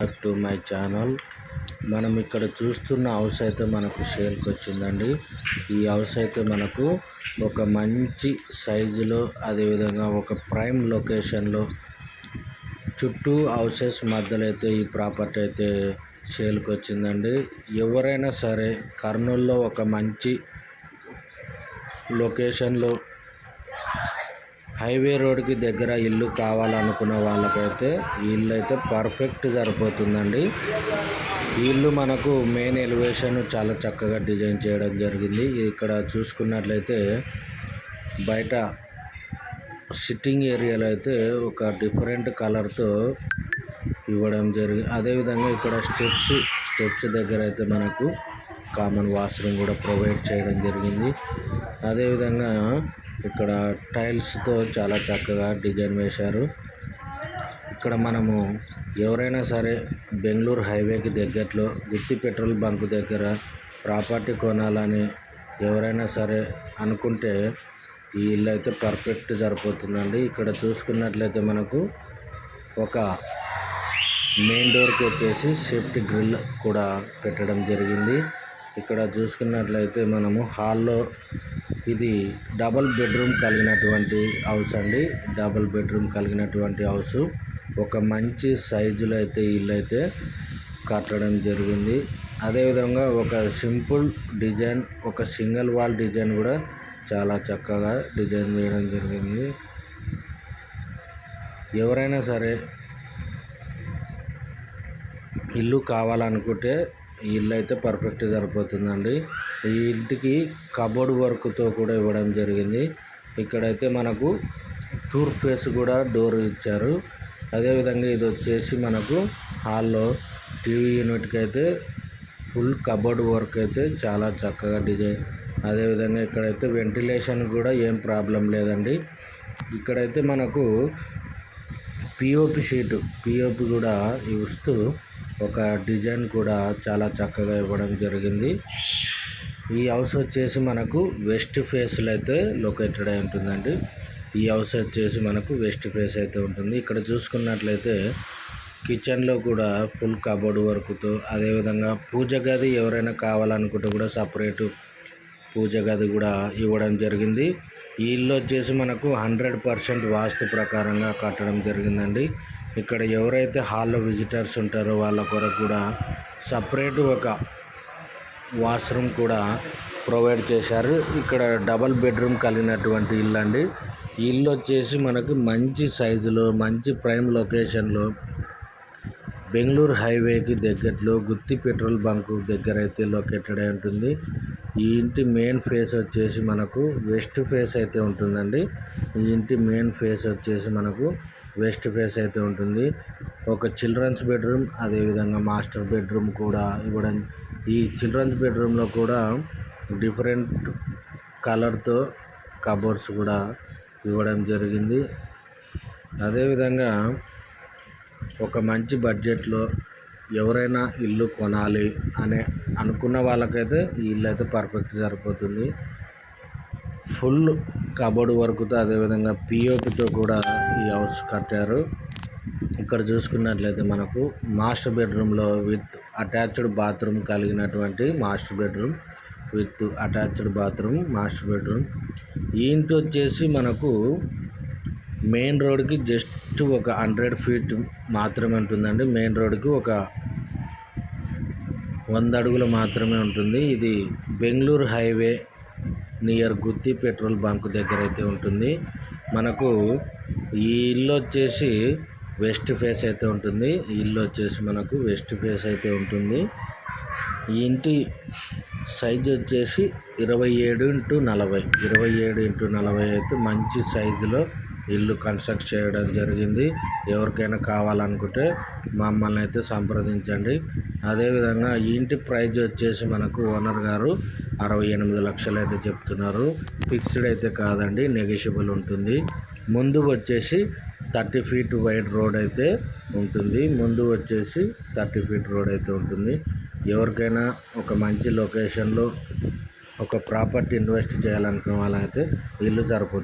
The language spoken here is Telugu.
బ్యాక్ టు మై ఛానల్ మనం ఇక్కడ చూస్తున్న హౌస్ అయితే మనకు సేల్కి వచ్చిందండి. ఈ హౌస్ అయితే మనకు ఒక మంచి సైజులో అదేవిధంగా ఒక ప్రైమ్ లొకేషన్లో చుట్టూ హౌసెస్ మధ్యలో అయితే ఈ ప్రాపర్టీ అయితే సేల్కి వచ్చిందండి. ఎవరైనా సరే కర్నూలులో ఒక మంచి లొకేషన్లో హైవే రోడ్కి దగ్గర ఇల్లు కావాలనుకున్న వాళ్ళకైతే ఈ ఇల్లు అయితే పర్ఫెక్ట్ సరిపోతుందండి. ఈ ఇల్లు మనకు మెయిన్ ఎలివేషన్ చాలా చక్కగా డిజైన్ చేయడం జరిగింది. ఇక్కడ చూసుకున్నట్లయితే బయట సిట్టింగ్ ఏరియాలో అయితే ఒక డిఫరెంట్ కలర్తో ఇవ్వడం జరిగింది అదేవిధంగా ఇక్కడ స్టెప్స్ స్టెప్స్ దగ్గర అయితే మనకు కామన్ వాష్రూమ్ కూడా ప్రొవైడ్ చేయడం జరిగింది. అదేవిధంగా ఇక్కడ టైల్స్తో చాలా చక్కగా డిజైన్ వేశారు. ఇక్కడ మనము ఎవరైనా సరే బెంగళూరు హైవేకి దగ్గరలో గుత్తి పెట్రోల్ బంక్ దగ్గర ప్రాపర్టీ కొనాలని ఎవరైనా సరే అనుకుంటే ఈ ఇల్లు అయితే పర్ఫెక్ట్ సరిపోతుందండి. ఇక్కడ చూసుకున్నట్లయితే మనకు ఒక మెయిన్ డోర్కి వచ్చేసి సేఫ్టీ గ్రిల్ కూడా పెట్టడం జరిగింది. ఇక్కడ చూసుకున్నట్లయితే మనము హాల్లో ఇది డబల్ బెడ్రూమ్ కలిగినటువంటి హౌస్ అండి. డబల్ బెడ్రూమ్ కలిగినటువంటి హౌస్. ఒక మంచి సైజులో అయితే ఇల్లు అయితే కట్టడం జరిగింది. అదేవిధంగా ఒక సింపుల్ డిజైన్ ఒక సింగిల్ వాల్ డిజైన్ కూడా చాలా చక్కగా డిజైన్ వేయడం జరిగింది. ఎవరైనా సరే ఇల్లు కావాలనుకుంటే ఈ ఇల్లు అయితే పర్ఫెక్ట్ సరిపోతుందండి. ఈ ఇంటికి కబోర్డ్ వర్క్తో కూడా ఇవ్వడం జరిగింది. ఇక్కడైతే మనకు టూర్ ఫేస్ కూడా డోర్ ఇచ్చారు. అదేవిధంగా ఇది వచ్చేసి మనకు హాల్లో టీవీ యూనిట్కి అయితే ఫుల్ కబోర్డ్ వర్క్ అయితే చాలా చక్కగా డిజైన్ అదేవిధంగా ఇక్కడైతే వెంటిలేషన్ కూడా ఏం ప్రాబ్లం లేదండి. ఇక్కడైతే మనకు పిఓపి షీటు పిఓపి కూడా ఇస్తూ ఒక డిజైన్ కూడా చాలా చక్కగా ఇవ్వడం జరిగింది. ఈ హౌస్ వచ్చేసి మనకు వెస్ట్ ఫేస్లో అయితే లొకేటెడ్ అయి ఉంటుందండి. ఈ హౌస్ వచ్చేసి మనకు వెస్ట్ ఫేస్ అయితే ఉంటుంది. ఇక్కడ చూసుకున్నట్లయితే కిచెన్లో కూడా ఫుల్ కబోర్డ్ వర్క్తో అదేవిధంగా పూజ గది ఎవరైనా కావాలనుకుంటే కూడా సపరేటు పూజ గది కూడా ఇవ్వడం జరిగింది. ఈ ఇల్లు వచ్చేసి మనకు హండ్రెడ్ పర్సెంట్ వాస్తు ప్రకారంగా కట్టడం జరిగిందండి. ఇక్కడ ఎవరైతే హాల్లో విజిటర్స్ ఉంటారో వాళ్ళ కొరకు కూడా సపరేట్ ఒక వాష్రూమ్ కూడా ప్రొవైడ్ చేశారు. ఇక్కడ డబల్ బెడ్రూమ్ కలిగినటువంటి ఇల్లు అండి. ఇల్లు వచ్చేసి మనకు మంచి సైజులో మంచి ప్రైమ్ లొకేషన్లో బెంగళూరు హైవేకి దగ్గరలో గుత్తి పెట్రోల్ బంకు దగ్గర అయితే లొకేటెడ్ అయి ఉంటుంది. ఈ ఇంటి మెయిన్ ఫేస్ వచ్చేసి మనకు వెస్ట్ ఫేస్ అయితే ఉంటుందండి. ఈ ఇంటి మెయిన్ ఫేస్ వచ్చేసి మనకు వేస్ట్ ప్లేస్ అయితే ఉంటుంది. ఒక చిల్డ్రన్స్ బెడ్రూమ్ అదేవిధంగా మాస్టర్ బెడ్రూమ్ కూడా ఇవ్వడం. ఈ చిల్డ్రన్స్ బెడ్రూమ్లో కూడా డిఫరెంట్ కలర్తో కబోర్డ్స్ కూడా ఇవ్వడం జరిగింది. అదేవిధంగా ఒక మంచి బడ్జెట్లో ఎవరైనా ఇల్లు కొనాలి అనే అనుకున్న వాళ్ళకైతే ఈ ఇల్లు అయితే పర్ఫెక్ట్ సరిపోతుంది. ఫుల్ కబోర్డ్ వర్క్తో అదేవిధంగా పిఓపితో కూడా ఈ హౌస్ కట్టారు. ఇక్కడ చూసుకున్నట్లయితే మనకు మాస్టర్ బెడ్రూమ్లో విత్ అటాచ్డ్ బాత్రూమ్ కలిగినటువంటి master bedroom with attached bathroom master bedroom. ఈ ఇంటి వచ్చేసి మనకు మెయిన్ రోడ్కి జస్ట్ ఒక హండ్రెడ్ ఫీట్ మాత్రమే ఉంటుందండి. మెయిన్ రోడ్కి ఒక వంద అడుగులు మాత్రమే ఉంటుంది. ఇది Bengaluru highway near Gutti petrol bunk దగ్గర అయితే ఉంటుంది. మనకు ఈ ఇల్లు వచ్చేసి వెస్ట్ ఫేస్ అయితే ఉంటుంది. ఈ ఇల్లు వచ్చేసి మనకు వెస్ట్ ఫేస్ అయితే ఉంటుంది. ఈ ఇంటి సైజ్ వచ్చేసి ఇరవై ఏడు ఇంటూ నలభై. ఇరవై ఏడు ఇంటూ నలభై అయితే మంచి సైజులో ఇల్లు కన్స్ట్రక్ట్ చేయడం జరిగింది. ఎవరికైనా కావాలనుకుంటే మమ్మల్ని అయితే సంప్రదించండి. అదేవిధంగా ఈ ఇంటి ప్రైజ్ వచ్చేసి మనకు ఓనర్ గారు అరవై ఎనిమిది లక్షలు అయితే చెప్తున్నారు. ఫిక్స్డ్ అయితే కాదండి నెగిషియబుల్ ఉంటుంది. ముందు వచ్చేసి థర్టీ ఫీట్ వైడ్ రోడ్ అయితే ఉంటుంది. ముందు వచ్చేసి థర్టీ ఫీట్ రోడ్ అయితే ఉంటుంది. ఎవరికైనా ఒక మంచి లొకేషన్లో ఒక ప్రాపర్టీ ఇన్వెస్ట్ చేయాలనుకునే వాళ్ళైతే ఇల్లు సరిపోతుంది